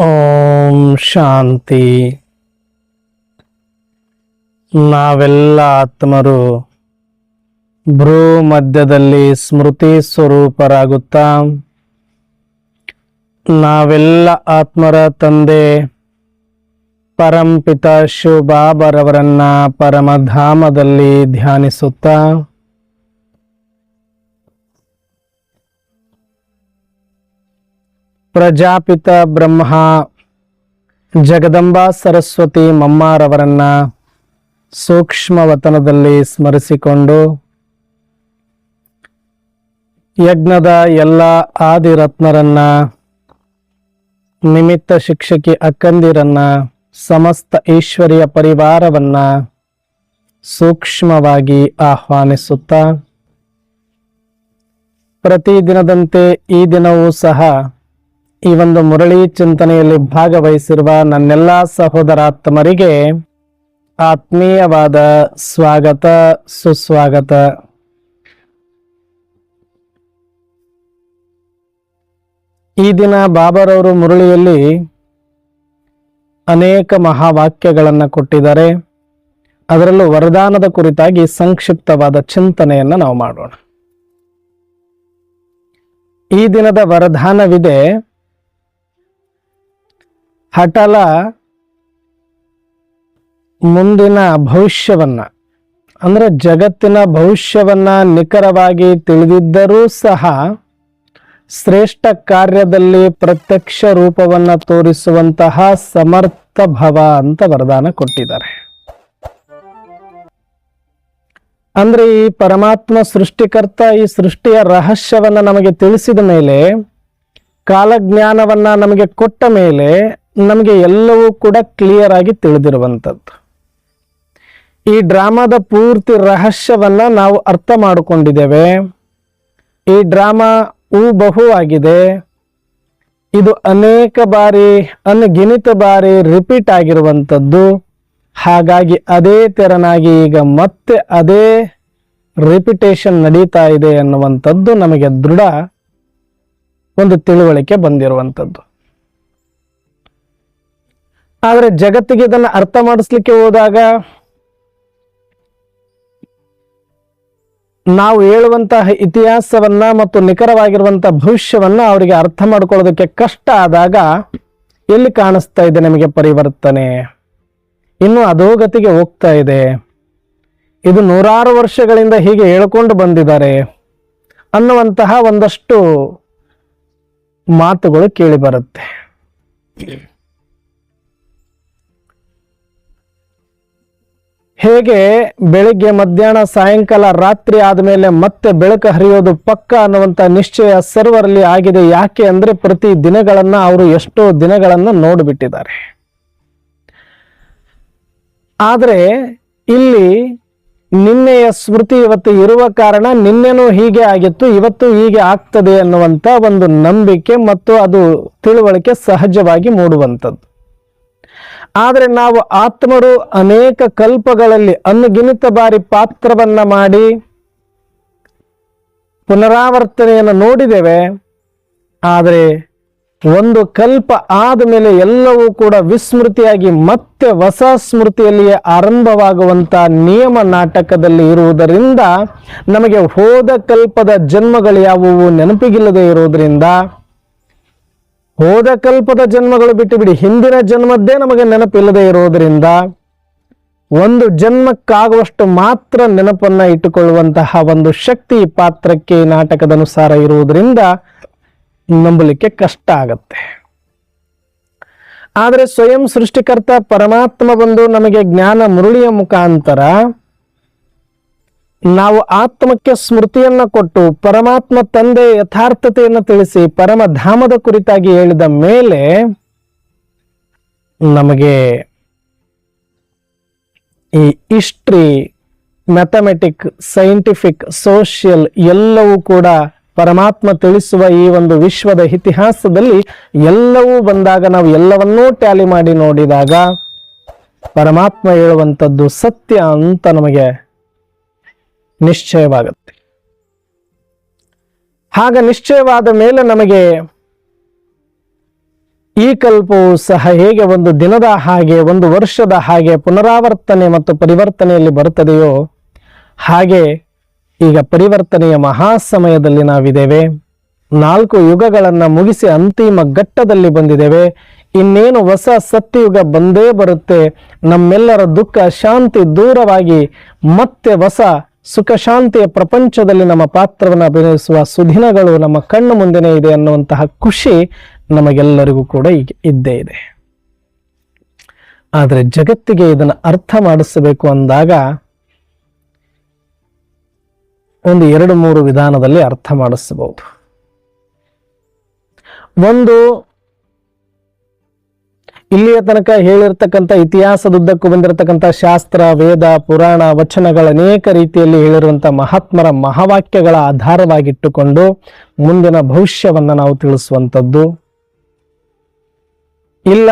ಓಂ ಶಾಂತಿ. ನಾವೆಲ್ಲ ಆತ್ಮರು ಭ್ರೂ ಮಧ್ಯದಲ್ಲಿ ಸ್ಮೃತಿ ಸ್ವರೂಪರಾಗುತ್ತಾ, ನಾವೆಲ್ಲ ಆತ್ಮರ ತಂದೆ, ಪರಂಪಿತ ಶಿವಬಾಬರವರನ್ನ ಪರಮಧಾಮದಲ್ಲಿ ಧ್ಯಾನಿಸುತ್ತಾ ಪ್ರಜಾಪಿತ ಬ್ರಹ್ಮ ಜಗದಂಬಾ ಸರಸ್ವತಿ ಮಮ್ಮಾರವರನ್ನ ಸೂಕ್ಷ್ಮ ವತನದಲ್ಲಿ ಸ್ಮರಿಸಿಕೊಂಡು ಯಜ್ಞದ ಎಲ್ಲ ಆದಿರತ್ನರನ್ನ, ನಿಮಿತ್ತ ಶಿಕ್ಷಕಿ ಅಕ್ಕಂದಿರನ್ನ, ಸಮಸ್ತ ಈಶ್ವರಿಯ ಪರಿವಾರವನ್ನ ಸೂಕ್ಷ್ಮವಾಗಿ ಆಹ್ವಾನಿಸುತ್ತಾ ಪ್ರತಿದಿನದಂತೆ ಈ ದಿನವೂ ಸಹ ಈ ಒಂದು ಮುರಳಿ ಚಿಂತನೆಯಲ್ಲಿ ಭಾಗವಹಿಸಿರುವ ನನ್ನೆಲ್ಲ ಸಹೋದರಾತ್ಮರಿಗೆ ಆತ್ಮೀಯವಾದ ಸ್ವಾಗತ, ಸುಸ್ವಾಗತ. ಈ ದಿನ ಬಾಬರವರು ಮುರಳಿಯಲ್ಲಿ ಅನೇಕ ಮಹಾವಾಕ್ಯಗಳನ್ನು ಕೊಟ್ಟಿದ್ದಾರೆ. ಅದರಲ್ಲೂ ವರದಾನದ ಕುರಿತಾಗಿ ಸಂಕ್ಷಿಪ್ತವಾದ ಚಿಂತನೆಯನ್ನು ನಾವು ಮಾಡೋಣ. ಈ ದಿನದ ವರದಾನವಿದೆ. ಹಠಲ ಮುಂದಿನ ಭವಿಷ್ಯವನ್ನ, ಅಂದ್ರೆ ಜಗತ್ತಿನ ಭವಿಷ್ಯವನ್ನ ನಿಖರವಾಗಿ ತಿಳಿದಿದ್ದರೂ ಸಹ ಶ್ರೇಷ್ಠ ಕಾರ್ಯದಲ್ಲಿ ಪ್ರತ್ಯಕ್ಷ ರೂಪವನ್ನ ತೋರಿಸುವಂತಹ ಸಮರ್ಥ ಭವ ಅಂತ ವರದಾನ ಕೊಟ್ಟಿದ್ದಾರೆ. ಅಂದ್ರೆ ಈ ಪರಮಾತ್ಮ ಸೃಷ್ಟಿಕರ್ತ ಈ ಸೃಷ್ಟಿಯ ರಹಸ್ಯವನ್ನ ನಮಗೆ ತಿಳಿಸಿದ ಮೇಲೆ, ಕಾಲಜ್ಞಾನವನ್ನ ನಮಗೆ ಕೊಟ್ಟ ಮೇಲೆ ನಮಗೆ ಎಲ್ಲವೂ ಕೂಡ ಕ್ಲಿಯರ್ ಆಗಿ ತಿಳಿದಿರುವಂಥದ್ದು. ಈ ಡ್ರಾಮಾದ ಪೂರ್ತಿ ರಹಸ್ಯವನ್ನು ನಾವು ಅರ್ಥ ಮಾಡಿಕೊಂಡಿದ್ದೇವೆ. ಈ ಡ್ರಾಮಾ ಬಹು ಆಗಿದೆ. ಇದು ಅನೇಕ ಬಾರಿ ಅನ್ಗಿನಿತ ಬಾರಿ ರಿಪೀಟ್ ಆಗಿರುವಂಥದ್ದು. ಹಾಗಾಗಿ ಅದೇ ತೆರನಾಗಿ ಈಗ ಮತ್ತೆ ಅದೇ ರಿಪಿಟೇಷನ್ ನಡೀತಾ ಇದೆ ಅನ್ನುವಂಥದ್ದು ನಮಗೆ ದೃಢ ಒಂದು ತಿಳುವಳಿಕೆ ಬಂದಿರುವಂಥದ್ದು. ಆದರೆ ಜಗತ್ತಿಗೆ ಇದನ್ನು ಅರ್ಥ ಮಾಡಿಸ್ಲಿಕ್ಕೆ ಹೋದಾಗ ನಾವು ಹೇಳುವಂತಹ ಇತಿಹಾಸವನ್ನ ಮತ್ತು ನಿಖರವಾಗಿರುವಂತಹ ಭವಿಷ್ಯವನ್ನ ಅವರಿಗೆ ಅರ್ಥ ಮಾಡ್ಕೊಳ್ಳೋದಕ್ಕೆ ಕಷ್ಟ ಆದಾಗ ಎಲ್ಲಿ ಕಾಣಿಸ್ತಾ ಇದೆ ನಮಗೆ ಪರಿವರ್ತನೆ? ಇನ್ನು ಅಧೋಗತಿಗೆ ಹೋಗ್ತಾ ಇದೆ. ಇದು ನೂರಾರು ವರ್ಷಗಳಿಂದ ಹೀಗೆ ಹೇಳ್ಕೊಂಡು ಬಂದಿದ್ದಾರೆ ಅನ್ನುವಂತಹ ಒಂದಷ್ಟು ಮಾತುಗಳು ಕೇಳಿ ಬರುತ್ತೆ. ಹೇಗೆ ಬೆಳಿಗ್ಗೆ, ಮಧ್ಯಾಹ್ನ, ಸಾಯಂಕಾಲ, ರಾತ್ರಿ ಆದಮೇಲೆ ಮತ್ತೆ ಬೆಳಕು ಹರಿಯೋದು ಪಕ್ಕ ಅನ್ನುವಂಥ ನಿಶ್ಚಯ ಸರ್ವರಲ್ಲಿ ಆಗಿದೆ. ಯಾಕೆ ಅಂದರೆ ಪ್ರತಿ ದಿನಗಳನ್ನು ಅವರು ಎಷ್ಟೋ ದಿನಗಳನ್ನು ನೋಡಿಬಿಟ್ಟಿದ್ದಾರೆ. ಆದರೆ ಇಲ್ಲಿ ನಿನ್ನೆಯ ಸ್ಮೃತಿ ಇವತ್ತು ಇರುವ ಕಾರಣ ನಿನ್ನೆನೂ ಹೀಗೆ ಆಗಿತ್ತು, ಇವತ್ತು ಹೀಗೆ ಆಗ್ತದೆ ಅನ್ನುವಂಥ ಒಂದು ನಂಬಿಕೆ ಮತ್ತು ಅದು ತಿಳುವಳಿಕೆ ಸಹಜವಾಗಿ ಮೂಡುವಂಥದ್ದು. ಆದರೆ ನಾವು ಆತ್ಮರು ಅನೇಕ ಕಲ್ಪಗಳಲ್ಲಿ ಅನುಗಿನಿತ ಬಾರಿ ಪಾತ್ರವನ್ನ ಮಾಡಿ ಪುನರಾವರ್ತನೆಯನ್ನು ನೋಡಿದ್ದೇವೆ. ಆದರೆ ಒಂದು ಕಲ್ಪ ಆದ ಮೇಲೆ ಎಲ್ಲವೂ ಕೂಡ ವಿಸ್ಮೃತಿಯಾಗಿ ಮತ್ತೆ ಹೊಸ ಸ್ಮೃತಿಯಲ್ಲಿಯೇ ಆರಂಭವಾಗುವಂಥ ನಿಯಮ ನಾಟಕದಲ್ಲಿ ಇರುವುದರಿಂದ ನಮಗೆ ಹೋದ ಕಲ್ಪದ ಜನ್ಮಗಳು ಯಾವುವು ನೆನಪಿಗಿಲ್ಲದೆ ಇರುವುದರಿಂದ ಹೋದ ಕಲ್ಪದ ಜನ್ಮಗಳು ಬಿಟ್ಟು ಬಿಡಿ ಹಿಂದಿನ ಜನ್ಮದ್ದೇ ನಮಗೆ ನೆನಪಿಲ್ಲದೆ ಇರೋದರಿಂದ ಒಂದು ಜನ್ಮಕ್ಕಾಗುವಷ್ಟು ಮಾತ್ರ ನೆನಪನ್ನ ಇಟ್ಟುಕೊಳ್ಳುವಂತಹ ಒಂದು ಶಕ್ತಿ ಪಾತ್ರಕ್ಕೆ ನಾಟಕದ ಅನುಸಾರ ಇರುವುದರಿಂದ ನಂಬಲಿಕ್ಕೆ ಕಷ್ಟ ಆಗತ್ತೆ. ಆದರೆ ಸ್ವಯಂ ಸೃಷ್ಟಿಕರ್ತ ಪರಮಾತ್ಮ ಬಂದು ನಮಗೆ ಜ್ಞಾನ ಮುರುಳಿಯ ಮುಖಾಂತರ ನಾವು ಆತ್ಮಕ್ಕೆ ಸ್ಮೃತಿಯನ್ನ ಕೊಟ್ಟು ಪರಮಾತ್ಮ ತಂದೆ ಯಥಾರ್ಥತೆಯನ್ನು ತಿಳಿಸಿ ಪರಮಧಾಮದ ಕುರಿತಾಗಿ ಹೇಳಿದ ಮೇಲೆ ನಮಗೆ ಈ ಹಿಸ್ಟ್ರಿ, ಮ್ಯಾಥಮೆಟಿಕ್, ಸೈಂಟಿಫಿಕ್, ಸೋಷಿಯಲ್ ಎಲ್ಲವೂ ಕೂಡ ಪರಮಾತ್ಮ ತಿಳಿಸುವ ಈ ಒಂದು ವಿಶ್ವದ ಇತಿಹಾಸದಲ್ಲಿ ಎಲ್ಲವೂ ಬಂದಾಗ ನಾವು ಎಲ್ಲವನ್ನೂ ಟ್ಯಾಲಿ ಮಾಡಿ ನೋಡಿದಾಗ ಪರಮಾತ್ಮ ಹೇಳುವಂಥದ್ದು ಸತ್ಯ ಅಂತ ನಮಗೆ ನಿಶ್ಚಯವಾಗುತ್ತೆ. ಆಗ ನಿಶ್ಚಯವಾದ ಮೇಲೆ ನಮಗೆ ಈ ಕಲ್ಪವು ಸಹ ಹೇಗೆ ಒಂದು ದಿನದ ಹಾಗೆ, ಒಂದು ವರ್ಷದ ಹಾಗೆ ಪುನರಾವರ್ತನೆ ಮತ್ತು ಪರಿವರ್ತನೆಯಲ್ಲಿ ಬರುತ್ತದೆಯೋ, ಹಾಗೆ ಈಗ ಪರಿವರ್ತನೆಯ ಮಹಾ ಸಮಯದಲ್ಲಿ ನಾವಿದ್ದೇವೆ. ನಾಲ್ಕು ಯುಗಗಳನ್ನು ಮುಗಿಸಿ ಅಂತಿಮ ಘಟ್ಟದಲ್ಲಿ ಬಂದಿದ್ದೇವೆ. ಇನ್ನೇನು ಹೊಸ ಸತ್ಯಯುಗ ಬಂದೇ ಬರುತ್ತೆ. ನಮ್ಮೆಲ್ಲರ ದುಃಖ ಶಾಂತಿ ದೂರವಾಗಿ ಮತ್ತೆ ಹೊಸ ಸುಖ ಶಾಂತಿಯ ಪ್ರಪಂಚದಲ್ಲಿ ನಮ್ಮ ಪಾತ್ರವನ್ನು ಅಭಿನಯಿಸುವ ಸುದಿನಗಳು ನಮ್ಮ ಕಣ್ಣು ಮುಂದೆನೇ ಇದೆ ಅನ್ನುವಂತಹ ಖುಷಿ ನಮಗೆಲ್ಲರಿಗೂ ಕೂಡ ಇದ್ದೇ ಇದೆ. ಆದರೆ ಜಗತ್ತಿಗೆ ಇದನ್ನು ಅರ್ಥ ಮಾಡಿಸಬೇಕು ಅಂದಾಗ ಒಂದು ಎರಡು ಮೂರು ವಿಧಾನದಲ್ಲಿ ಅರ್ಥ ಮಾಡಿಸಬಹುದು. ಒಂದು ಇಲ್ಲಿಯ ತನಕ ಹೇಳಿರ್ತಕ್ಕಂಥ ಇತಿಹಾಸದುದ್ದಕ್ಕೂ ಬಂದಿರತಕ್ಕಂಥ ಶಾಸ್ತ್ರ, ವೇದ, ಪುರಾಣ, ವಚನಗಳ ಅನೇಕ ರೀತಿಯಲ್ಲಿ ಹೇಳಿರುವಂಥ ಮಹಾತ್ಮರ ಮಹಾವಾಕ್ಯಗಳ ಆಧಾರವಾಗಿಟ್ಟುಕೊಂಡು ಮುಂದಿನ ಭವಿಷ್ಯವನ್ನು ನಾವು ತಿಳಿಸುವಂಥದ್ದು. ಇಲ್ಲ,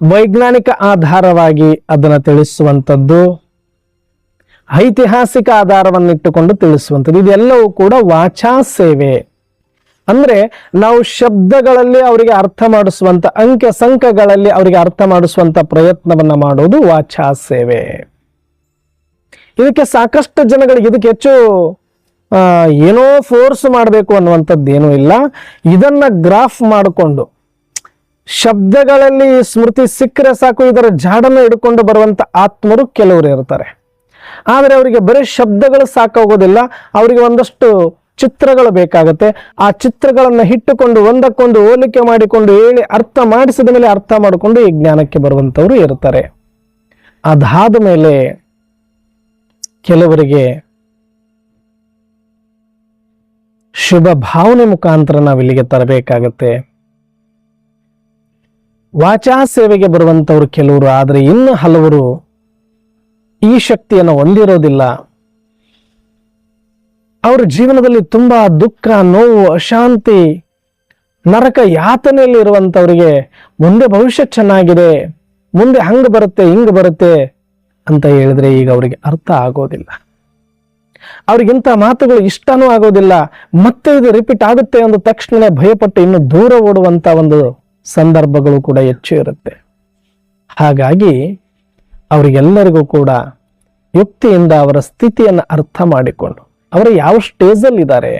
ವೈಜ್ಞಾನಿಕ ಆಧಾರವಾಗಿ ಅದನ್ನು ತಿಳಿಸುವಂಥದ್ದು, ಐತಿಹಾಸಿಕ ಆಧಾರವನ್ನಿಟ್ಟುಕೊಂಡು ತಿಳಿಸುವಂಥದ್ದು. ಇದೆಲ್ಲವೂ ಕೂಡ ವಾಚಾ ಸೇವೆ ಅಂದ್ರೆ ನಾವು ಶಬ್ದಗಳಲ್ಲಿ ಅವರಿಗೆ ಅರ್ಥ ಮಾಡಿಸುವಂತ, ಅಂಕೆ ಸಂಖ್ಯೆಗಳಲ್ಲಿ ಅವರಿಗೆ ಅರ್ಥ ಮಾಡಿಸುವಂತ ಪ್ರಯತ್ನವನ್ನ ಮಾಡೋದು ವಾಚಾ ಸೇವೆ ಇದಕ್ಕೆ ಸಾಕಷ್ಟು ಜನಗಳಿಗೆ ಇದಕ್ಕೆ ಹೆಚ್ಚು ಏನೋ ಫೋರ್ಸ್ ಮಾಡಬೇಕು ಅನ್ನುವಂಥದ್ದು ಏನೂ ಇಲ್ಲ. ಇದನ್ನ ಗ್ರಾಫ್ ಮಾಡಿಕೊಂಡು, ಶಬ್ದಗಳಲ್ಲಿ ಸ್ಮೃತಿ ಸಿಕ್ಕರೆ ಸಾಕು, ಇದರ ಜಾಡನ್ನು ಹಿಡ್ಕೊಂಡು ಬರುವಂತ ಆತ್ಮರು ಕೆಲವರು ಇರ್ತಾರೆ. ಆದರೆ ಅವರಿಗೆ ಬರೀ ಶಬ್ದಗಳು ಸಾಕಾಗೋದಿಲ್ಲ. ಅವರಿಗೆ ಒಂದಷ್ಟು ಚಿತ್ರಗಳು ಬೇಕಾಗುತ್ತೆ. ಆ ಚಿತ್ರಗಳನ್ನು ಇಟ್ಟುಕೊಂಡು ಒಂದಕ್ಕೊಂದು ಹೋಲಿಕೆ ಮಾಡಿಕೊಂಡು ಹೇಳಿ ಅರ್ಥ ಮಾಡಿಸಿದ ಮೇಲೆ ಅರ್ಥ ಮಾಡಿಕೊಂಡು ಈ ಜ್ಞಾನಕ್ಕೆ ಬರುವಂಥವರು ಇರ್ತಾರೆ. ಅದಾದ ಮೇಲೆ ಕೆಲವರಿಗೆ ಶುಭ ಭಾವನೆ ಮುಖಾಂತರ ನಾವು ಇಲ್ಲಿಗೆ ತರಬೇಕಾಗತ್ತೆ. ವಾಚಾ ಸೇವೆಗೆ ಬರುವಂಥವ್ರು ಕೆಲವರು ಆದರೆ ಇನ್ನು ಹಲವರು ಈ ಶಕ್ತಿಯನ್ನು ಹೊಂದಿರೋದಿಲ್ಲ. ಅವರ ಜೀವನದಲ್ಲಿ ತುಂಬಾ ದುಃಖ, ನೋವು, ಅಶಾಂತಿ, ನರಕ ಯಾತನೆಯಲ್ಲಿ ಇರುವಂತವರಿಗೆ ಮುಂದೆ ಭವಿಷ್ಯ ಚೆನ್ನಾಗಿದೆ, ಮುಂದೆ ಹಂಗ ಬರುತ್ತೆ, ಹಿಂಗೆ ಬರುತ್ತೆ ಅಂತ ಹೇಳಿದ್ರೆ ಈಗ ಅವರಿಗೆ ಅರ್ಥ ಆಗೋದಿಲ್ಲ. ಅವ್ರಿಗಿಂತ ಮಾತುಗಳು ಇಷ್ಟನೂ ಆಗೋದಿಲ್ಲ. ಮತ್ತೆ ಇದು ರಿಪೀಟ್ ಆಗುತ್ತೆ ಅಂದ ತಕ್ಷಣ ಭಯಪಟ್ಟು ಇನ್ನು ದೂರ ಓಡುವಂತ ಒಂದು ಸಂದರ್ಭಗಳು ಕೂಡ ಹೆಚ್ಚು ಇರುತ್ತೆ. ಹಾಗಾಗಿ ಅವರಿಗೆಲ್ಲರಿಗೂ ಕೂಡ ಯುಕ್ತಿಯಿಂದ ಅವರ ಸ್ಥಿತಿಯನ್ನು ಅರ್ಥ ಮಾಡಿಕೊಂಡು ಅವರು ಯಾವ ಸ್ಟೇಜಲ್ಲಿದ್ದಾರೆ?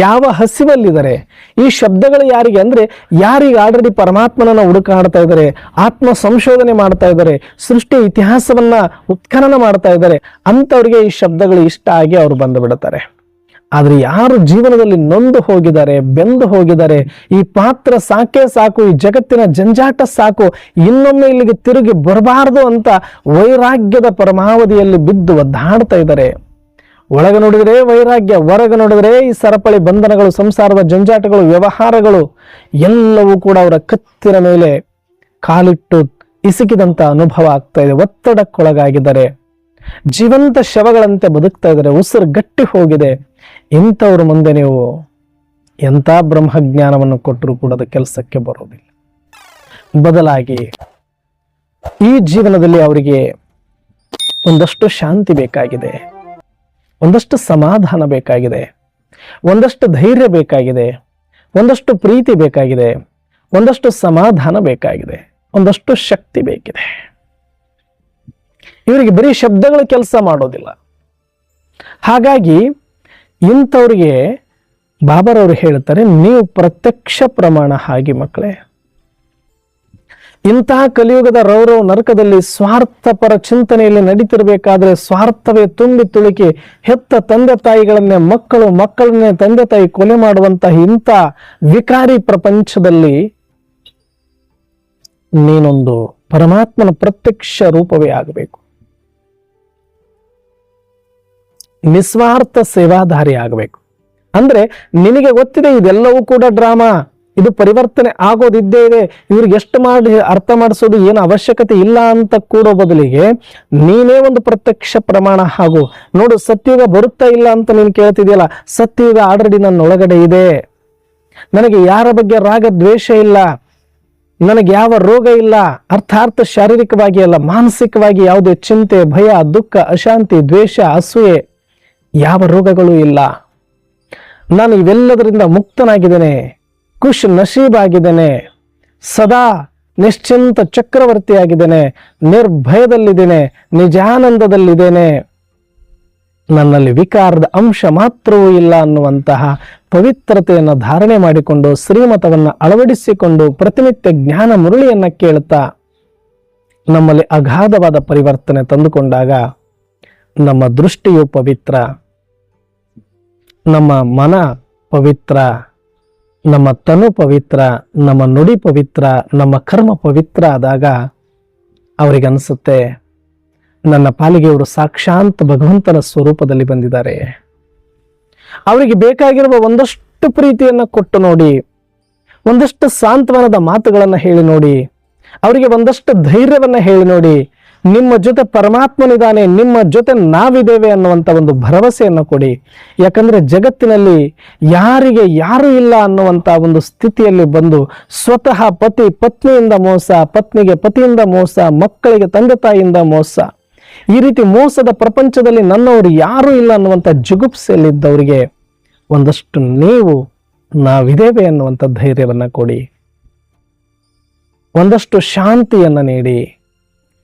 ಯಾವ ಹಸಿವಲ್ಲಿದ್ದಾರೆ? ಈ ಶಬ್ದಗಳು ಯಾರಿಗೆ ಅಂದರೆ ಯಾರಿಗೆ ಆಲ್ರೆಡಿ ಪರಮಾತ್ಮನನ್ನ ಹುಡುಕಾಡ್ತಾ ಇದ್ದಾರೆ ಆತ್ಮ ಸಂಶೋಧನೆ ಮಾಡ್ತಾ ಇದ್ದಾರೆ, ಸೃಷ್ಟಿ ಇತಿಹಾಸವನ್ನ ಉತ್ಖನನ ಮಾಡ್ತಾ ಇದ್ದಾರೆ, ಅಂಥವ್ರಿಗೆ ಈ ಶಬ್ದಗಳು ಇಷ್ಟ ಆಗಿ ಅವರು ಬಂದು ಬಿಡುತ್ತಾರೆ. ಆದರೆ ಯಾರು ಜೀವನದಲ್ಲಿ ನೊಂದು ಹೋಗಿದ್ದಾರೆ, ಬೆಂದು ಹೋಗಿದ್ದಾರೆ, ಈ ಪಾತ್ರ ಸಾಕೆ ಸಾಕು, ಈ ಜಗತ್ತಿನ ಜಂಜಾಟ ಸಾಕು, ಇನ್ನೊಮ್ಮೆ ಇಲ್ಲಿಗೆ ತಿರುಗಿ ಬರಬಾರದು ಅಂತ ವೈರಾಗ್ಯದ ಪರಮಾವಧಿಯಲ್ಲಿ ಬಿದ್ದು ಒದ್ದಾಡ್ತಾ ಇದ್ದಾರೆ. ಒಳಗೆ ನೋಡಿದರೆ ವೈರಾಗ್ಯ, ಹೊರಗೆ ನೋಡಿದರೆ ಈ ಸರಪಳಿ ಬಂಧನಗಳು, ಸಂಸಾರದ ಜಂಜಾಟಗಳು, ವ್ಯವಹಾರಗಳು ಎಲ್ಲವೂ ಕೂಡ ಅವರ ಕತ್ತಿನ ಮೇಲೆ ಕಾಲಿಟ್ಟು ಇಸುಕಿದಂತ ಅನುಭವ ಆಗ್ತಾ ಇದೆ. ಒತ್ತಡಕ್ಕೊಳಗಾಗಿದ್ದಾರೆ. ಜೀವಂತ ಶವಗಳಂತೆ ಬದುಕ್ತಾ ಇದ್ದಾರೆ. ಉಸಿರು ಗಟ್ಟಿ ಹೋಗಿದೆ. ಇಂಥವ್ರ ಮುಂದೆ ನೀವು ಎಂಥ ಬ್ರಹ್ಮಜ್ಞಾನವನ್ನು ಕೊಟ್ಟರೂ ಕೂಡ ಅದು ಕೆಲಸಕ್ಕೆ ಬರೋದಿಲ್ಲ. ಬದಲಾಗಿ ಈ ಜೀವನದಲ್ಲಿ ಅವರಿಗೆ ಒಂದಷ್ಟು ಶಾಂತಿ ಬೇಕಾಗಿದೆ. ಒಂದಷ್ಟು ಸಮಾಧಾನ ಬೇಕಾಗಿದೆ. ಒಂದಷ್ಟು ಧೈರ್ಯ ಬೇಕಾಗಿದೆ. ಒಂದಷ್ಟು ಪ್ರೀತಿ ಬೇಕಾಗಿದೆ. ಒಂದಷ್ಟು ಸಮಾಧಾನ ಬೇಕಾಗಿದೆ. ಒಂದಷ್ಟು ಶಕ್ತಿ ಬೇಕಿದೆ. ಇವರಿಗೆ ಬರೀ ಶಬ್ದಗಳು ಕೆಲಸ ಮಾಡೋದಿಲ್ಲ. ಹಾಗಾಗಿ ಇಂಥವ್ರಿಗೆ ಬಾಬರವರು ಹೇಳ್ತಾರೆ, ನೀವು ಪ್ರತ್ಯಕ್ಷ ಪ್ರಮಾಣ ಹಾಗೆ ಮಕ್ಕಳೇ ಇಂತಹ ಕಲಿಯುಗದ ರೌರವ ನರಕದಲ್ಲಿ ಸ್ವಾರ್ಥಪರ ಚಿಂತನೆಯಲ್ಲಿ ನಡೀತಿರಬೇಕಾದ್ರೆ ಸ್ವಾರ್ಥವೇ ತುಂಬಿ ತುಳುಕಿ ಹೆತ್ತ ತಂದೆ ತಾಯಿಗಳನ್ನೇ, ಮಕ್ಕಳು ಮಕ್ಕಳನ್ನೇ ತಂದೆ ತಾಯಿ ಕೊಲೆ ಮಾಡುವಂತಹ ಇಂಥ ವಿಕಾರಿ ಪ್ರಪಂಚದಲ್ಲಿ ನೀನೊಂದು ಪರಮಾತ್ಮನ ಪ್ರತ್ಯಕ್ಷ ರೂಪವೇ ಆಗಬೇಕು. ನಿಸ್ವಾರ್ಥ ಸೇವಾಧಾರಿ ಆಗಬೇಕು. ಅಂದ್ರೆ ನಿನಗೆ ಗೊತ್ತಿದೆ ಇದೆಲ್ಲವೂ ಕೂಡ ಡ್ರಾಮಾ. ಇದು ಪರಿವರ್ತನೆ ಆಗೋದಿದ್ದೇ ಇದೆ ಇವ್ರಿಗೆ ಎಷ್ಟು ಮಾಡಿ ಅರ್ಥ ಮಾಡಿಸೋದು ಏನು ಅವಶ್ಯಕತೆ ಇಲ್ಲ ಅಂತ ಕೂಡೋ ಬದಲಿಗೆ ನೀನೇ ಒಂದು ಪ್ರತ್ಯಕ್ಷ ಪ್ರಮಾಣ ಹಾಗೂ ನೋಡು ಸತ್ಯುಗ ಬರುತ್ತಾ ಇಲ್ಲ ಅಂತ ನೀನು ಕೇಳ್ತಿದೆಯಲ್ಲ ಸತ್ಯುಗ ಆಲ್ರೆಡಿ ನನ್ನ ಒಳಗಡೆ ಇದೆ. ನನಗೆ ಯಾರ ಬಗ್ಗೆ ರಾಗ ದ್ವೇಷ ಇಲ್ಲ, ನನಗೆ ಯಾವ ರೋಗ ಇಲ್ಲ, ಅರ್ಥಾರ್ಥ ಶಾರೀರಿಕವಾಗಿ ಅಲ್ಲ, ಮಾನಸಿಕವಾಗಿ ಯಾವುದೇ ಚಿಂತೆ, ಭಯ, ದುಃಖ, ಅಶಾಂತಿ, ದ್ವೇಷ, ಅಸೂಯೆ ಯಾವ ರೋಗಗಳು ಇಲ್ಲ. ನಾನು ಇವೆಲ್ಲದರಿಂದ ಮುಕ್ತನಾಗಿದ್ದೇನೆ. ಖುಷ್ ನಶೀಬಾಗಿದ್ದೇನೆ. ಸದಾ ನಿಶ್ಚಿಂತ ಚಕ್ರವರ್ತಿಯಾಗಿದ್ದೇನೆ. ನಿರ್ಭಯದಲ್ಲಿದ್ದೇನೆ. ನಿಜಾನಂದದಲ್ಲಿದ್ದೇನೆ. ನನ್ನಲ್ಲಿ ವಿಕಾರದ ಅಂಶ ಮಾತ್ರವೂ ಇಲ್ಲ ಅನ್ನುವಂತಹ ಪವಿತ್ರತೆಯನ್ನು ಧಾರಣೆ ಮಾಡಿಕೊಂಡು ಶ್ರೀಮತವನ್ನು ಅಳವಡಿಸಿಕೊಂಡು ಪ್ರತಿನಿತ್ಯ ಜ್ಞಾನ ಮುರುಳಿಯನ್ನು ಕೇಳುತ್ತಾ ನಮ್ಮಲ್ಲಿ ಅಗಾಧವಾದ ಪರಿವರ್ತನೆ ತಂದುಕೊಂಡಾಗ ನಮ್ಮ ದೃಷ್ಟಿಯು ಪವಿತ್ರ. ನಮ್ಮ ಮನ ಪವಿತ್ರ. ನಮ್ಮ ತನು ಪವಿತ್ರ, ನಮ್ಮ ನುಡಿ ಪವಿತ್ರ, ನಮ್ಮ ಕರ್ಮ ಪವಿತ್ರ ಆದಾಗ ಅವರಿಗೆ ಅನಿಸುತ್ತೆ ನನ್ನ ಪಾಲಿಗೆ ಅವರು ಸಾಕ್ಷಾಂತ ಭಗವಂತನ ಸ್ವರೂಪದಲ್ಲಿ ಬಂದಿದ್ದಾರೆ. ಅವರಿಗೆ ಬೇಕಾಗಿರುವ ಒಂದಷ್ಟು ಪ್ರೀತಿಯನ್ನು ಕೊಟ್ಟು ನೋಡಿ, ಒಂದಷ್ಟು ಸಾಂತ್ವನದ ಮಾತುಗಳನ್ನು ಹೇಳಿ ನೋಡಿ, ಅವರಿಗೆ ಒಂದಷ್ಟು ಧೈರ್ಯವನ್ನು ಹೇಳಿ ನೋಡಿ ನಿಮ್ಮ ಜೊತೆ ಪರಮಾತ್ಮನಿದ್ದಾನೆ, ನಿಮ್ಮ ಜೊತೆ ನಾವಿದ್ದೇವೆ ಅನ್ನುವಂಥ ಒಂದು ಭರವಸೆಯನ್ನು ಕೊಡಿ. ಯಾಕಂದ್ರೆ ಜಗತ್ತಿನಲ್ಲಿ ಯಾರಿಗೆ ಯಾರು ಇಲ್ಲ ಅನ್ನುವಂಥ ಒಂದು ಸ್ಥಿತಿಯಲ್ಲಿ ಬಂದು ಸ್ವತಃ ಪತಿ ಪತ್ನಿಯಿಂದ ಮೋಸ, ಪತ್ನಿಗೆ ಪತಿಯಿಂದ ಮೋಸ, ಮಕ್ಕಳಿಗೆ ತಂದೆ ತಾಯಿಯಿಂದ ಮೋಸ. ಈ ರೀತಿ ಮೋಸದ ಪ್ರಪಂಚದಲ್ಲಿ ನನ್ನವರು ಯಾರೂ ಇಲ್ಲ ಅನ್ನುವಂಥ ಜುಗುಪ್ಸೆಯಲ್ಲಿದ್ದವರಿಗೆ ಒಂದಷ್ಟು ನೀವು ನಾವಿದ್ದೇವೆ ಅನ್ನುವಂಥ ಧೈರ್ಯವನ್ನು ಕೊಡಿ. ಒಂದಷ್ಟು ಶಾಂತಿಯನ್ನ ನೀಡಿ.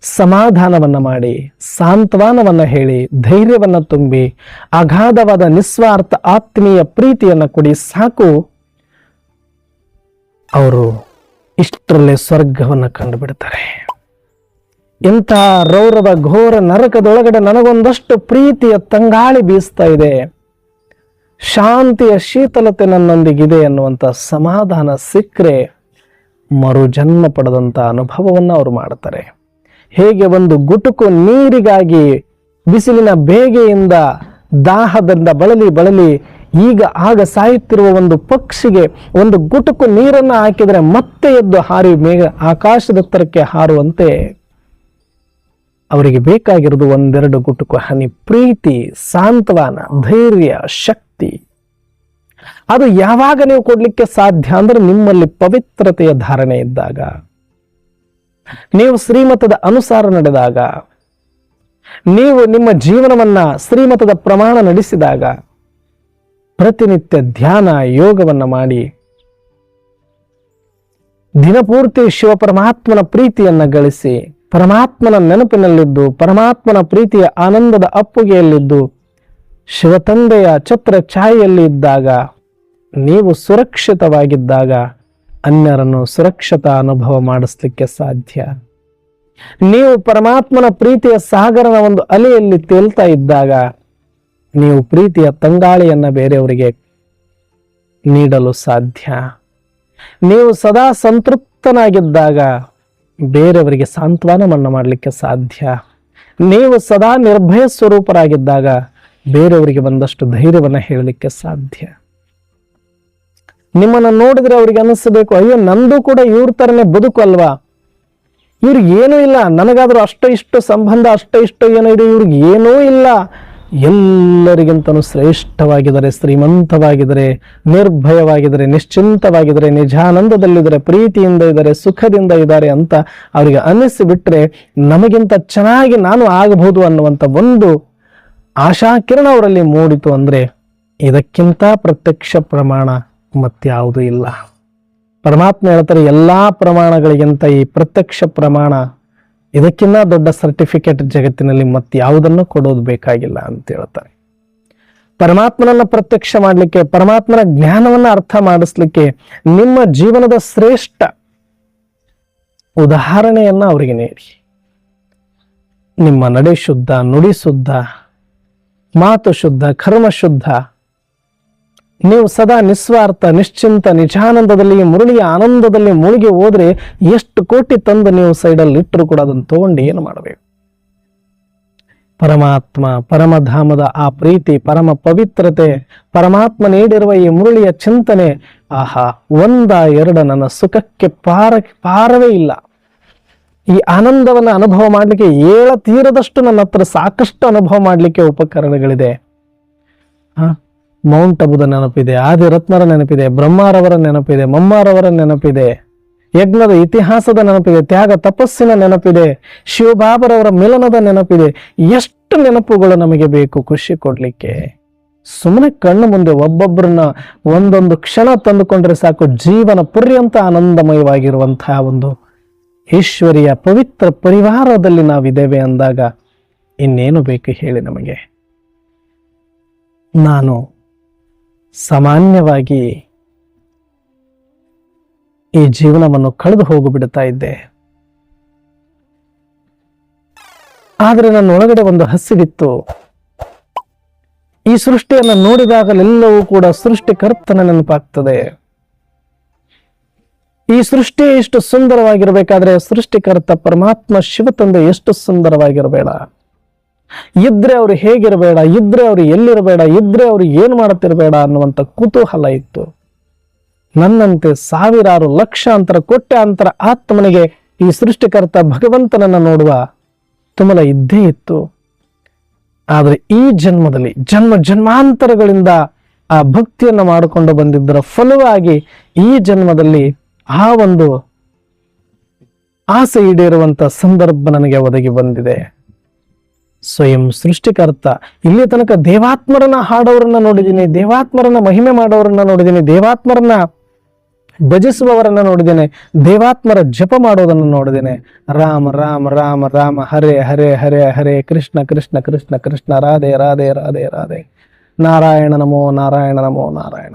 ಸಮಾಧಾನವನ್ನ ಮಾಡಿ, ಸಾಂತ್ವನವನ್ನು ಹೇಳಿ, ಧೈರ್ಯವನ್ನು ತುಂಬಿ, ಅಗಾಧವಾದ ನಿಸ್ವಾರ್ಥ ಆತ್ಮೀಯ ಪ್ರೀತಿಯನ್ನು ಕೊಡಿ ಸಾಕು. ಅವರು ಇಷ್ಟರಲ್ಲೇ ಸ್ವರ್ಗವನ್ನು ಕಂಡುಬಿಡ್ತಾರೆ. ಇಂಥ ರೌರವ ಘೋರ ನರಕದೊಳಗಡೆ ನನಗೊಂದಷ್ಟು ಪ್ರೀತಿಯ ತಂಗಾಳಿ ಬೀಸ್ತಾ ಇದೆ. ಶಾಂತಿಯ ಶೀತಲತೆ ನನ್ನೊಂದಿಗಿದೆ ಅನ್ನುವಂಥ ಸಮಾಧಾನ ಸಿಕ್ಕರೆ ಮರುಜನ್ಮ ಪಡೆದಂಥ ಅನುಭವವನ್ನು ಅವರು ಮಾಡ್ತಾರೆ. ಹೇಗೆ ಒಂದು ಗುಟುಕು ನೀರಿಗಾಗಿ ಬಿಸಿಲಿನ ಬೇಗೆಯಿಂದ ದಾಹದಿಂದ ಬಳಲಿ ಬಳಲಿ ಈಗ ಆಗ ಸಾಯುತ್ತಿರುವ ಒಂದು ಪಕ್ಷಿಗೆ ಒಂದು ಗುಟುಕು ನೀರನ್ನು ಹಾಕಿದರೆ ಮತ್ತೆ ಎದ್ದು ಹಾರಿ ಮೇಘ ಆಕಾಶದತ್ತರಕ್ಕೆ ಹಾರುವಂತೆ ಅವರಿಗೆ ಬೇಕಾಗಿರೋದು ಒಂದೆರಡು ಗುಟುಕು ಹನಿ, ಪ್ರೀತಿ, ಸಾಂತ್ವನ, ಧೈರ್ಯ, ಶಕ್ತಿ. ಅದು ಯಾವಾಗ ನೀವು ಕೊಡಲಿಕ್ಕೆ ಸಾಧ್ಯ ಅಂದ್ರೆ ನಿಮ್ಮಲ್ಲಿ ಪವಿತ್ರತೆಯ ಧಾರಣೆ ಇದ್ದಾಗ. ನೀವು ಶ್ರೀಮತದ ಅನುಸಾರ ನಡೆದಾಗ, ನೀವು ನಿಮ್ಮ ಜೀವನವನ್ನ ಶ್ರೀಮತದ ಪ್ರಮಾಣ ನಡೆಸಿದಾಗ, ಪ್ರತಿನಿತ್ಯ ಧ್ಯಾನ, ಯೋಗವನ್ನ ಮಾಡಿ, ದಿನಪೂರ್ತಿ ಶಿವ ಪರಮಾತ್ಮನ ಪ್ರೀತಿಯನ್ನ ಗಳಿಸಿ, ಪರಮಾತ್ಮನ ನೆನಪಿನಲ್ಲಿದ್ದು, ಪರಮಾತ್ಮನ ಪ್ರೀತಿಯ ಆನಂದದ ಅಪ್ಪುಗೆಯಲ್ಲಿದ್ದು, ಶಿವತಂದೆಯ ಛತ್ರ ಛಾಯೆಯಲ್ಲಿ ಇದ್ದಾಗ ನೀವು ಸುರಕ್ಷಿತವಾಗಿದ್ದಾಗ ಅನ್ಯರನ್ನು ಸುರಕ್ಷಿತ ಅನುಭವ ಮಾಡಿಸ್ಲಿಕ್ಕೆ ಸಾಧ್ಯ. ನೀವು ಪರಮಾತ್ಮನ ಪ್ರೀತಿಯ ಸಾಗರನ ಒಂದು ಅಲೆಯಲ್ಲಿ ತೇಲ್ತಾ ಇದ್ದಾಗ ನೀವು ಪ್ರೀತಿಯ ತಂಗಾಳಿಯನ್ನ ಬೇರೆಯವರಿಗೆ ನೀಡಲು ಸಾಧ್ಯ. ನೀವು ಸದಾ ಸಂತೃಪ್ತನಾಗಿದ್ದಾಗ ಬೇರೆಯವರಿಗೆ ಸಾಂತ್ವನವನ್ನು ಮಾಡಲಿಕ್ಕೆ ಸಾಧ್ಯ. ನೀವು ಸದಾ ನಿರ್ಭಯ ಸ್ವರೂಪರಾಗಿದ್ದಾಗ ಬೇರೆಯವರಿಗೆ ಬಂದಷ್ಟು ಧೈರ್ಯವನ್ನು ಹೇಳಲಿಕ್ಕೆ ಸಾಧ್ಯ. ನಿಮ್ಮನ್ನು ನೋಡಿದ್ರೆ ಅವ್ರಿಗೆ ಅನ್ನಿಸಬೇಕು. ಅಯ್ಯೋ, ನಂದು ಕೂಡ ಇವ್ರ ಥರನೇ ಬದುಕು ಅಲ್ವಾ? ಇವ್ರಿಗೆ ಏನೂ ಇಲ್ಲ. ನನಗಾದರೂ ಅಷ್ಟು ಇಷ್ಟು ಸಂಬಂಧ, ಅಷ್ಟು ಇಷ್ಟು ಏನೋ ಇದೆ ಇವ್ರಿಗೆ ಏನೂ ಇಲ್ಲ. ಎಲ್ಲರಿಗಿಂತನೂ ಶ್ರೇಷ್ಠವಾಗಿದ್ದಾರೆ, ಶ್ರೀಮಂತವಾಗಿದ್ದಾರೆ, ನಿರ್ಭಯವಾಗಿದ್ದಾರೆ, ನಿಶ್ಚಿಂತವಾಗಿದ್ದಾರೆ, ನಿಜಾನಂದದಲ್ಲಿದ್ದಾರೆ, ಪ್ರೀತಿಯಿಂದ ಇದ್ದಾರೆ, ಸುಖದಿಂದ ಇದ್ದಾರೆ ಅಂತ ಅವರಿಗೆ ಅನ್ನಿಸಿಬಿಟ್ರೆ ನಮಗಿಂತ ಚೆನ್ನಾಗಿ ನಾನು ಆಗಬಹುದು ಅನ್ನುವಂಥ ಒಂದು ಆಶಾಕಿರಣ ಅವರಲ್ಲಿ ಮೂಡಿತು ಅಂದರೆ ಇದಕ್ಕಿಂತ ಪ್ರತ್ಯಕ್ಷ ಪ್ರಮಾಣ. ಮತ್ಯಾವುದೂ ಇಲ್ಲ. ಪರಮಾತ್ಮ ಹೇಳ್ತಾರೆ, ಎಲ್ಲಾ ಪ್ರಮಾಣಗಳಿಗಿಂತ ಈ ಪ್ರತ್ಯಕ್ಷ ಪ್ರಮಾಣ ಇದಕ್ಕಿಂತ ದೊಡ್ಡ ಸರ್ಟಿಫಿಕೇಟ್ ಜಗತ್ತಿನಲ್ಲಿ ಮತ್ಯಾವುದನ್ನು ಕೊಡೋದು ಬೇಕಾಗಿಲ್ಲ ಅಂತ ಹೇಳ್ತಾರೆ. ಪರಮಾತ್ಮನನ್ನ ಪ್ರತ್ಯಕ್ಷ ಮಾಡಲಿಕ್ಕೆ, ಪರಮಾತ್ಮನ ಜ್ಞಾನವನ್ನ ಅರ್ಥ ಮಾಡಿಸ್ಲಿಕ್ಕೆ ನಿಮ್ಮ ಜೀವನದ ಶ್ರೇಷ್ಠ ಉದಾಹರಣೆಯನ್ನ ಅವರಿಗೆ ನೀಡಿ. ನಿಮ್ಮ ನಡೆ ಶುದ್ಧ, ನುಡಿ ಶುದ್ಧ, ಮಾತು ಶುದ್ಧ, ಕರ್ಮ ಶುದ್ಧ ನೀವು ಸದಾ ನಿಸ್ವಾರ್ಥ, ನಿಶ್ಚಿಂತ, ನಿಜಾನಂದದಲ್ಲಿ, ಮುರುಳಿಯ ಆನಂದದಲ್ಲಿ ಮುಳುಗಿ ಹೋದ್ರೆ ಎಷ್ಟು ಕೋಟಿ ತಂದು ನೀವು ಸೈಡಲ್ಲಿ ಇಟ್ಟರು ಕೂಡ ಅದನ್ನು ತಗೊಂಡು ಏನು ಮಾಡಬೇಕು? ಪರಮಾತ್ಮ, ಪರಮಧಾಮದ ಆ ಪ್ರೀತಿ, ಪರಮ ಪವಿತ್ರತೆ, ಪರಮಾತ್ಮ ನೀಡಿರುವ ಈ ಮುರುಳಿಯ ಚಿಂತನೆ, ಆಹಾ, ಒಂದ ಎರಡ ನನ್ನ ಸುಖಕ್ಕೆ ಪಾರ, ಪಾರವೇ ಇಲ್ಲ. ಈ ಆನಂದವನ್ನು ಅನುಭವ ಮಾಡಲಿಕ್ಕೆ ಏಳ ತೀರದಷ್ಟು ನನ್ನ ಹತ್ರ ಸಾಕಷ್ಟು ಅನುಭವ ಮಾಡಲಿಕ್ಕೆ ಉಪಕರಣಗಳಿದೆ. ಹ? ಮೌಂಟ್ ಅಬುದ ನೆನಪಿದೆ ಆದಿರತ್ನರ ನೆನಪಿದೆ, ಬ್ರಹ್ಮಾರವರ ನೆನಪಿದೆ, ಮಮ್ಮಾರವರ ನೆನಪಿದೆ, ಯಜ್ಞದ ಇತಿಹಾಸದ ನೆನಪಿದೆ, ತ್ಯಾಗ ತಪಸ್ಸಿನ ನೆನಪಿದೆ, ಶಿವಬಾಬರವರ ಮಿಲನದ ನೆನಪಿದೆ, ಎಷ್ಟು ನೆನಪುಗಳು ನಮಗೆ ಬೇಕು ಖುಷಿ ಕೊಡ್ಲಿಕ್ಕೆ? ಸುಮ್ಮನೆ ಕಣ್ಣು ಮುಂದೆ ಒಬ್ಬೊಬ್ಬರನ್ನ ಒಂದೊಂದು ಕ್ಷಣ ತಂದುಕೊಂಡ್ರೆ ಸಾಕು ಜೀವನ ಪರ್ಯಂತ ಆನಂದಮಯವಾಗಿರುವಂತಹ ಒಂದು ಈಶ್ವರಿಯ ಪವಿತ್ರ ಪರಿವಾರದಲ್ಲಿ ನಾವಿದ್ದೇವೆ ಅಂದಾಗ ಇನ್ನೇನು ಬೇಕು ಹೇಳಿ ನಮಗೆ? ನಾನು ಸಾಮಾನ್ಯವಾಗಿ ಈ ಜೀವನವನ್ನು ಕಳೆದು ಹೋಗಿಬಿಡುತ್ತಾ ಇದ್ದೆ. ಆದರೆ ನನ್ನ ಒಳಗಡೆ ಒಂದು ಹಸಿವಿತ್ತು. ಈ ಸೃಷ್ಟಿಯನ್ನು ನೋಡಿದಾಗಲೆಲ್ಲವೂ ಕೂಡ ಸೃಷ್ಟಿಕರ್ತನ ನೆನಪಾಗ್ತದೆ. ಈ ಸೃಷ್ಟಿ ಎಷ್ಟು ಸುಂದರವಾಗಿರಬೇಕಾದ್ರೆ ಸೃಷ್ಟಿಕರ್ತ ಪರಮಾತ್ಮ ಶಿವ ತಂದೆ ಎಷ್ಟು ಸುಂದರವಾಗಿರಬೇಡ. ಇದ್ರೆ ಅವ್ರು ಹೇಗಿರಬೇಡ, ಇದ್ರೆ ಅವ್ರು ಎಲ್ಲಿರಬೇಡ, ಇದ್ರೆ ಅವ್ರು ಏನು ಮಾಡುತ್ತಿರಬೇಡ ಅನ್ನುವಂಥ ಕುತೂಹಲ ಇತ್ತು. ನನ್ನಂತೆ ಸಾವಿರಾರು ಲಕ್ಷಾಂತರ ಕೋಟ್ಯಾಂತರ ಆತ್ಮನಿಗೆ ಈ ಸೃಷ್ಟಿಕರ್ತ ಭಗವಂತನನ್ನ ನೋಡುವ ತುಮಲ ಇದ್ದೇ ಇತ್ತು. ಆದರೆ ಈ ಜನ್ಮದಲ್ಲಿ, ಜನ್ಮ ಜನ್ಮಾಂತರಗಳಿಂದ ಆ ಭಕ್ತಿಯನ್ನು ಮಾಡಿಕೊಂಡು ಬಂದಿದ್ದರ ಫಲವಾಗಿ ಈ ಜನ್ಮದಲ್ಲಿ ಆ ಒಂದು ಆಸೆ ಈಡೇರುವಂತ ಸಂದರ್ಭ ನನಗೆ ಒದಗಿ ಬಂದಿದೆ. ಸ್ವಯಂ ಸೃಷ್ಟಿಕರ್ತ. ಇಲ್ಲಿ ತನಕ ದೇವಾತ್ಮರನ್ನ ಹಾಡೋರನ್ನ ನೋಡಿದ್ದೀನಿ, ದೇವಾತ್ಮರನ್ನ ಮಹಿಮೆ ಮಾಡೋರನ್ನ ನೋಡಿದ್ದೀನಿ, ದೇವಾತ್ಮರನ್ನ ಭಜಿಸುವವರನ್ನ ನೋಡಿದ್ದೇನೆ, ದೇವಾತ್ಮರ ಜಪ ಮಾಡೋದನ್ನು ನೋಡಿದ್ದೇನೆ. ರಾಮ ರಾಮ ರಾಮ ರಾಮ, ಹರೇ ಹರೇ ಹರೇ ಹರೇ, ಕೃಷ್ಣ ಕೃಷ್ಣ ಕೃಷ್ಣ ಕೃಷ್ಣ, ರಾಧೆ ರಾಧೆ ರಾಧೆ ರಾಧೆ. ನಾರಾಯಣ ನಮೋ ನಾರಾಯಣ ನಮೋ, ನಾರಾಯಣ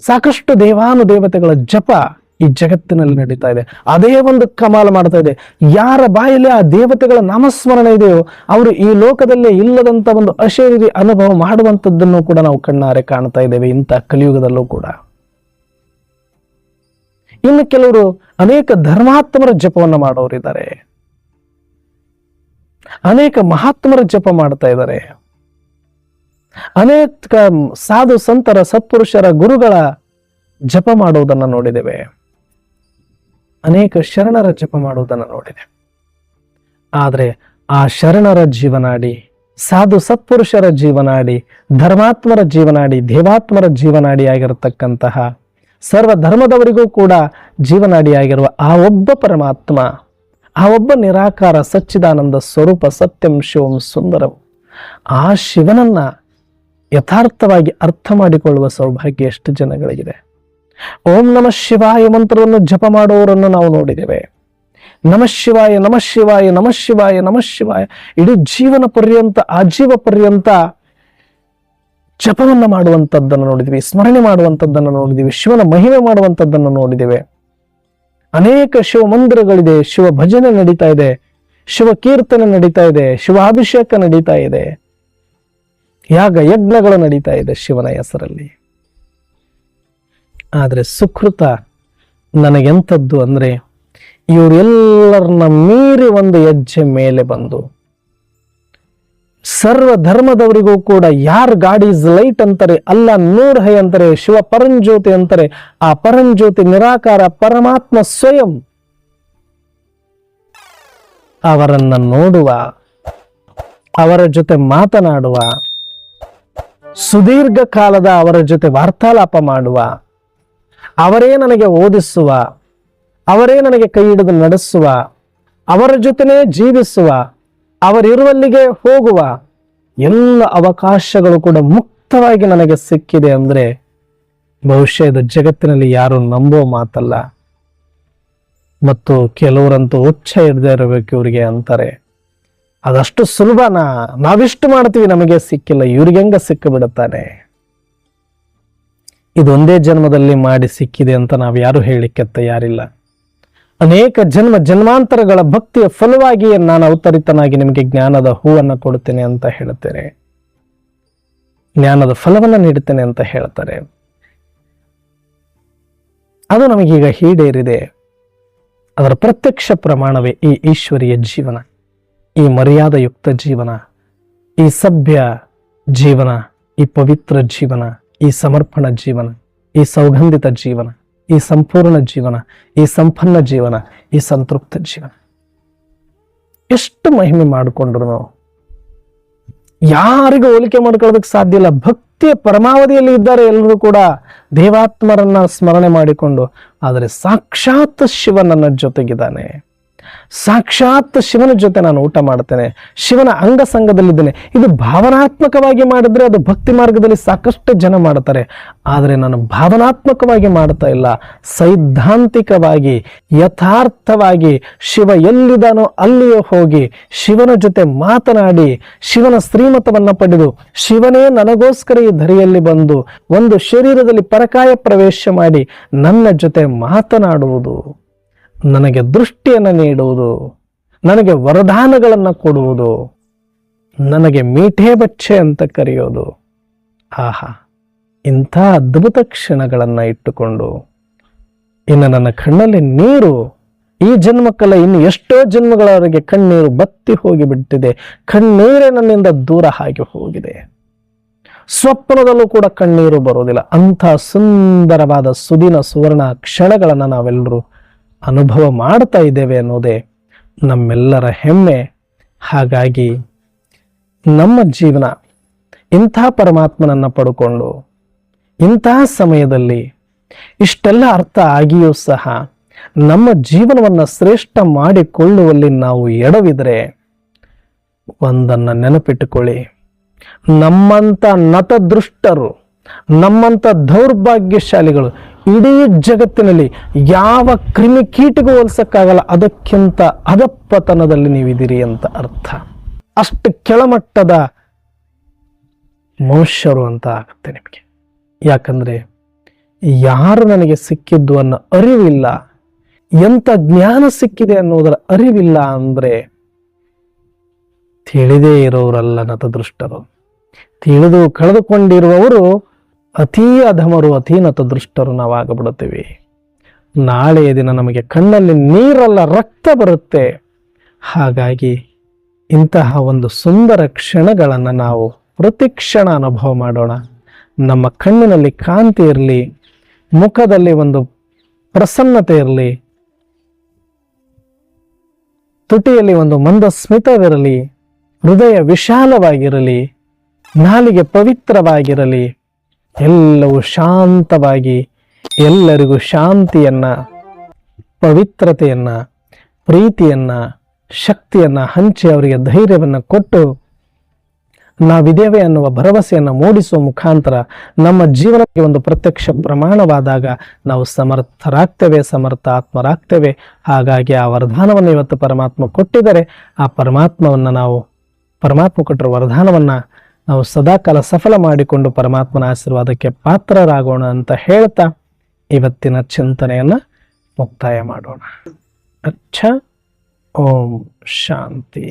ಸಾಕಷ್ಟು ದೇವಾನು ದೇವತೆಗಳ ಜಪ ಈ ಜಗತ್ತಿನಲ್ಲಿ ನಡೀತಾ ಇದೆ. ಅದೇ ಒಂದು ಕಮಾಲ ಮಾಡ್ತಾ ಇದೆ. ಯಾರ ಬಾಯಲ್ಲಿ ಆ ದೇವತೆಗಳ ನಾಮಸ್ಮರಣೆ ಇದೆಯೋ, ಅವರು ಈ ಲೋಕದಲ್ಲೇ ಇಲ್ಲದಂತ ಒಂದು ಅಶರೀರಿ ಅನುಭವ ಮಾಡುವಂಥದ್ದನ್ನು ಕೂಡ ನಾವು ಕಣ್ಣಾರೆ ಕಾಣ್ತಾ ಇದ್ದೇವೆ ಇಂಥ ಕಲಿಯುಗದಲ್ಲೂ ಕೂಡ. ಇನ್ನು ಕೆಲವರು ಅನೇಕ ಧರ್ಮಾತ್ಮರ ಜಪವನ್ನು ಮಾಡೋರಿದ್ದಾರೆ. ಅನೇಕ ಮಹಾತ್ಮರ ಜಪ ಮಾಡ್ತಾ ಇದ್ದಾರೆ. ಅನೇಕ ಸಾಧು, ಸಂತರ, ಸತ್ಪುರುಷರ ಗುರುಗಳ ಜಪ ಮಾಡುವುದನ್ನು ನೋಡಿದ್ದೇವೆ. ಅನೇಕ ಶರಣರ ಜಪ ಮಾಡುವುದನ್ನು ನೋಡಿದೆ. ಆದರೆ ಆ ಶರಣರ ಜೀವನಾಡಿ, ಸಾಧು ಸತ್ಪುರುಷರ ಜೀವನಾಡಿ, ಧರ್ಮಾತ್ಮರ ಜೀವನಾಡಿ, ದೇವಾತ್ಮರ ಜೀವನಾಡಿ ಆಗಿರತಕ್ಕಂತಹ ಸರ್ವ ಧರ್ಮದವರಿಗೂ ಕೂಡ ಜೀವನಾಡಿಯಾಗಿರುವ ಆ ಒಬ್ಬ ಪರಮಾತ್ಮ, ಆ ಒಬ್ಬ ನಿರಾಕಾರ ಸಚ್ಚಿದಾನಂದ ಸ್ವರೂಪ ಸತ್ಯಂ ಶಿವಂ ಸುಂದರಂ, ಆ ಶಿವನನ್ನ ಯಥಾರ್ಥವಾಗಿ ಅರ್ಥ ಮಾಡಿಕೊಳ್ಳುವ ಸೌಭಾಗ್ಯ ಎಷ್ಟು ಜನಗಳಿಗಿದೆ. ಓಂ ನಮ ಶಿವಾಯ ಮಂತ್ರವನ್ನು ಜಪ ಮಾಡುವವರನ್ನು ನಾವು ನೋಡಿದ್ದೇವೆ. ನಮಃ ಶಿವಾಯ ನಮಃ ಶಿವಾಯ ನಮಃ ಶಿವಾಯ ನಮಃ ಶಿವಾಯ. ಇಡೀ ಜೀವನ ಪರ್ಯಂತ ಆಜೀವ ಪರ್ಯಂತ ಜಪವನ್ನು ಮಾಡುವಂಥದ್ದನ್ನು ನೋಡಿದ್ವಿ ಸ್ಮರಣೆ ಮಾಡುವಂಥದ್ದನ್ನು ನೋಡಿದ್ವಿ ಶಿವನ ಮಹಿಮೆ ಮಾಡುವಂಥದ್ದನ್ನು ನೋಡಿದ್ದೇವೆ. ಅನೇಕ ಶಿವ ಮಂದಿರಗಳಿದೆ, ಶಿವ ಭಜನೆ ನಡೀತಾ ಇದೆ, ಶಿವ ಕೀರ್ತನೆ ನಡೀತಾ ಇದೆ, ಶಿವ ಅಭಿಷೇಕ ನಡೀತಾ ಇದೆ. ಯಾಗ ಯಜ್ಞಗಳು ನಡೀತಾ ಇದೆ ಶಿವನ ಹೆಸರಲ್ಲಿ. ಆದರೆ ಸುಕೃತ ನನಗೆಂಥದ್ದು ಅಂದರೆ ಇವರೆಲ್ಲರನ್ನ ಮೀರಿ ಒಂದು ಹೆಜ್ಜೆ ಮೇಲೆ ಬಂದು ಸರ್ವ ಧರ್ಮದವರಿಗೂ ಕೂಡ ಯಾರ್ ಗಾಡಿ ಇಸ್ ಲೈಟ್ ಅಂತಾರೆ, ಅಲ್ಲ ನೂರ್ ಹೈ ಅಂತಾರೆ, ಶಿವ ಪರಂಜ್ಯೋತಿ ಅಂತಾರೆ, ಆ ಪರಂಜ್ಯೋತಿ ನಿರಾಕಾರ ಪರಮಾತ್ಮ ಸ್ವಯಂ ಅವರನ್ನ ನೋಡುವ, ಅವರ ಜೊತೆ ಮಾತನಾಡುವ ಸುದೀರ್ಘ ಕಾಲದ ಅವರ ಜೊತೆ ವಾರ್ತಾಲಾಪ ಮಾಡುವ ಅವರೇ ನನಗೆ ಓದಿಸುವ, ಅವರೇ ನನಗೆ ಕೈ ಹಿಡಿದು ನಡೆಸುವ, ಅವರ ಜೊತೆನೇ ಜೀವಿಸುವ, ಅವರಿರುವಲ್ಲಿಗೆ ಹೋಗುವ ಎಲ್ಲ ಅವಕಾಶಗಳು ಕೂಡ ಮುಕ್ತವಾಗಿ ನನಗೆ ಸಿಕ್ಕಿದೆ ಅಂದ್ರೆ ಭವಿಷ್ಯದ ಜಗತ್ತಿನಲ್ಲಿ ಯಾರು ನಂಬೋ ಮಾತಲ್ಲ. ಮತ್ತು ಕೆಲವರಂತೂ ಉಚ್ಚ ಹಿಡ್ದೇ ಇರಬೇಕು ಇವರಿಗೆ ಅಂತಾರೆ. ಅದಷ್ಟು ಸುಲಭನಾ? ನಾವಿಷ್ಟು ಮಾಡ್ತೀವಿ, ನಮಗೆ ಸಿಕ್ಕಿಲ್ಲ, ಇವ್ರಿಗೆ ಹೆಂಗ ಸಿಕ್ಕಿಬಿಡುತ್ತಾನೆ? ಇದೊಂದೇ ಜನ್ಮದಲ್ಲಿ ಮಾಡಿ ಸಿಕ್ಕಿದೆ ಅಂತ ನಾವು ಯಾರು ಹೇಳಲಿಕ್ಕೆ ತಯಾರಿಲ್ಲ. ಅನೇಕ ಜನ್ಮ, ಜನ್ಮಾಂತರಗಳ ಭಕ್ತಿಯ ಫಲವಾಗಿ ನಾನು ಅವತರಿತನಾಗಿ ನಿಮಗೆ ಜ್ಞಾನದ ಹೂವನ್ನು ಕೊಡುತ್ತೇನೆ ಅಂತ ಹೇಳುತ್ತೇನೆ. ಜ್ಞಾನದ ಫಲವನ್ನು ನೀಡುತ್ತೇನೆ ಅಂತ ಹೇಳ್ತಾರೆ ಅದು ನಮಗೀಗ ಈಡೇರಿದೆ. ಅದರ ಪ್ರತ್ಯಕ್ಷ ಪ್ರಮಾಣವೇ ಈ ಈಶ್ವರಿಯ ಜೀವನ, ಈ ಮರ್ಯಾದಯುಕ್ತ ಜೀವನ, ಈ ಸಭ್ಯ ಜೀವನ, ಈ ಪವಿತ್ರ ಜೀವನ. ಈ ಸಮರ್ಪಣ ಜೀವನ, ಈ ಸೌಗಂಧಿತ ಜೀವನ, ಈ ಸಂಪೂರ್ಣ ಜೀವನ, ಈ ಸಂಪನ್ನ ಜೀವನ, ಈ ಸಂತೃಪ್ತ ಜೀವನ. ಎಷ್ಟು ಮಹಿಮೆ ಮಾಡಿಕೊಂಡ್ರು ಯಾರಿಗೂ ಹೋಲಿಕೆ ಮಾಡ್ಕೊಳ್ಳೋದಕ್ಕೆ ಸಾಧ್ಯ ಇಲ್ಲ. ಭಕ್ತಿಯ ಪರಮಾವಧಿಯಲ್ಲಿ ಇದ್ದಾರೆ ಎಲ್ಲರೂ ಕೂಡ. ದೇವಾತ್ಮರನ್ನ ಸ್ಮರಣೆ ಮಾಡಿಕೊಂಡು, ಆದರೆ ಸಾಕ್ಷಾತ್ ಶಿವ ನನ್ನ ಜೊತೆಗಿದ್ದಾನೆ. ಸಾಕ್ಷಾತ್ ಶಿವನ ಜೊತೆ ನಾನು ಊಟ ಮಾಡ್ತೇನೆ, ಶಿವನ ಅಂಗಸಂಗದಲ್ಲಿದ್ದೇನೆ ಇದು ಭಾವನಾತ್ಮಕವಾಗಿ ಮಾಡಿದ್ರೆ ಅದು ಭಕ್ತಿ ಮಾರ್ಗದಲ್ಲಿ ಸಾಕಷ್ಟು ಜನ ಮಾಡ್ತಾರೆ. ಆದರೆ ನಾನು ಭಾವನಾತ್ಮಕವಾಗಿ ಮಾಡ್ತಾ ಇಲ್ಲ. ಸೈದ್ಧಾಂತಿಕವಾಗಿ, ಯಥಾರ್ಥವಾಗಿ ಶಿವ ಎಲ್ಲಿದ್ದಾನೋ ಅಲ್ಲಿಯೇ ಹೋಗಿ ಶಿವನ ಜೊತೆ ಮಾತನಾಡಿ, ಶಿವನ ಶ್ರೀಮತವನ್ನು ಪಡೆದು, ಶಿವನೇ ನನಗೋಸ್ಕರ ಈ ಧರೆಯಲ್ಲಿ ಬಂದು ಒಂದು ಶರೀರದಲ್ಲಿ ಪರಕಾಯ ಪ್ರವೇಶ ಮಾಡಿ ನನ್ನ ಜೊತೆ ಮಾತನಾಡುವುದು. ನನಗೆ ದೃಷ್ಟಿಯನ್ನು ನೀಡುವುದು, ನನಗೆ ವರದಾನಗಳನ್ನು ಕೊಡುವುದು, ನನಗೆ ಮೀಠೆ ಬಚ್ಚೆ ಅಂತ ಕರೆಯೋದು. ಆಹಾ, ಇಂಥ ಅದ್ಭುತ ಕ್ಷಣಗಳನ್ನು ಇಟ್ಟುಕೊಂಡು, ಇನ್ನು ನನ್ನ ಕಣ್ಣಲ್ಲಿ ನೀರು, ಈ ಜನ್ಮಕ್ಕಲ್ಲ ಇನ್ನು ಎಷ್ಟೋ ಜನ್ಮಗಳವರೆಗೆ ಕಣ್ಣೀರು ಬತ್ತಿ ಹೋಗಿಬಿಟ್ಟಿದೆ, ಕಣ್ಣೀರೇ ನನ್ನಿಂದ ದೂರ ಆಗಿ ಹೋಗಿದೆ. ಸ್ವಪ್ನದಲ್ಲೂ ಕೂಡ ಕಣ್ಣೀರು ಬರುವುದಿಲ್ಲ. ಅಂಥ ಸುಂದರವಾದ ಸುದಿನ ಸುವರ್ಣ ಕ್ಷಣಗಳನ್ನು ನಾವೆಲ್ಲರೂ ಅನುಭವ ಮಾಡ್ತಾ ಇದ್ದೇವೆ ಅನ್ನೋದೇ ನಮ್ಮೆಲ್ಲರ ಹೆಮ್ಮೆ. ಹಾಗಾಗಿ ನಮ್ಮ ಜೀವನ ಇಂಥ ಪರಮಾತ್ಮನನ್ನು ಪಡ್ಕೊಂಡು ಇಂತಹ ಸಮಯದಲ್ಲಿ ಇಷ್ಟೆಲ್ಲ ಅರ್ಥ ಆಗಿಯೂ ಸಹ ನಮ್ಮ ಜೀವನವನ್ನು ಶ್ರೇಷ್ಠ ಮಾಡಿಕೊಳ್ಳುವಲ್ಲಿ ನಾವು ಎಡವಿದರೆ ಒಂದನ್ನು ನೆನಪಿಟ್ಟುಕೊಳ್ಳಿ. ನಮ್ಮಂಥ ನತದೃಷ್ಟರು, ನಮ್ಮಂಥ ದೌರ್ಭಾಗ್ಯಶಾಲಿಗಳು ಇಡೀ ಜಗತ್ತಿನಲ್ಲಿ ಯಾವ ಕ್ರಿಮಿಕೀಟಿಗೂ ಹೋಲ್ಸಕ್ಕಾಗಲ್ಲ, ಅದಕ್ಕಿಂತ ಅದಪ್ಪತನದಲ್ಲಿ ನೀವಿದ್ದೀರಿ ಅಂತ ಅರ್ಥ. ಅಷ್ಟು ಕೆಳಮಟ್ಟದ ಮನುಷ್ಯರು ಅಂತ ಆಗುತ್ತೆ ನಿಮಗೆ. ಯಾಕಂದ್ರೆ ಯಾರು ನನಗೆ ಸಿಕ್ಕಿದ್ದು ಅನ್ನೋ ಅರಿವಿಲ್ಲ ಎಂಥ ಜ್ಞಾನ ಸಿಕ್ಕಿದೆ ಅನ್ನೋದರ ಅರಿವಿಲ್ಲ ಅಂದ್ರೆ ತಿಳಿದೇ ಇರೋರಲ್ಲ ನತದೃಷ್ಟರು. ತಿಳಿದು ಕಳೆದುಕೊಂಡಿರುವವರು ಅತೀ ಅಧಮರು, ಅತೀ ದೃಷ್ಟರು ನಾವಾಗಬಿಡುತ್ತೇವೆ. ನಾಳೆಯ ದಿನ ನಮಗೆ ಕಣ್ಣಲ್ಲಿ ನೀರಲ್ಲ ರಕ್ತ ಬರುತ್ತೆ. ಹಾಗಾಗಿ ಇಂತಹ ಒಂದು ಸುಂದರ ಕ್ಷಣಗಳನ್ನು ನಾವು ಪ್ರತಿ ಕ್ಷಣ ಅನುಭವ ಮಾಡೋಣ. ನಮ್ಮ ಕಣ್ಣಿನಲ್ಲಿ ಕಾಂತಿ ಇರಲಿ, ಮುಖದಲ್ಲಿ ಒಂದು ಪ್ರಸನ್ನತೆ ಇರಲಿ, ತುಟಿಯಲ್ಲಿ ಒಂದು ಮಂದ ಸ್ಮಿತವಿರಲಿ ಹೃದಯ ವಿಶಾಲವಾಗಿರಲಿ, ನಾಲಿಗೆ ಪವಿತ್ರವಾಗಿರಲಿ ಎಲ್ಲವೂ ಶಾಂತವಾಗಿ, ಎಲ್ಲರಿಗೂ ಶಾಂತಿಯನ್ನ, ಪವಿತ್ರತೆಯನ್ನ, ಪ್ರೀತಿಯನ್ನ, ಶಕ್ತಿಯನ್ನ, ಹಂಚಿ ಅವರಿಗೆ ಧೈರ್ಯವನ್ನು ಕೊಟ್ಟು ನಾವಿದ್ದೇವೆ ಅನ್ನುವ ಭರವಸೆಯನ್ನು ಮೂಡಿಸುವ ಮುಖಾಂತರ ನಮ್ಮ ಜೀವನಕ್ಕೆ ಒಂದು ಪ್ರತ್ಯಕ್ಷ ಪ್ರಮಾಣವಾದಾಗ ನಾವು ಸಮರ್ಥರಾಗ್ತೇವೆ ಸಮರ್ಥ ಆತ್ಮರಾಗ್ತೇವೆ ಹಾಗಾಗಿ ಆ ವರದಾನವನ್ನು ಇವತ್ತು ಪರಮಾತ್ಮ ಕೊಟ್ಟಿದರೆ ಆ ಪರಮಾತ್ಮವನ್ನು ನಾವು ಪರಮಾತ್ಮ ಕೊಟ್ಟರು ವರದಾನವನ್ನ ನಾವು ಸದಾಕಾಲ ಸಫಲ ಮಾಡಿಕೊಂಡು ಪರಮಾತ್ಮನ ಆಶೀರ್ವಾದಕ್ಕೆ ಪಾತ್ರರಾಗೋಣ ಅಂತ ಹೇಳ್ತಾ ಇವತ್ತಿನ ಚಿಂತನೆಯನ್ನ ಮುಕ್ತಾಯ ಮಾಡೋಣ. ಅಚ್ಚ ಓಂ ಶಾಂತಿ.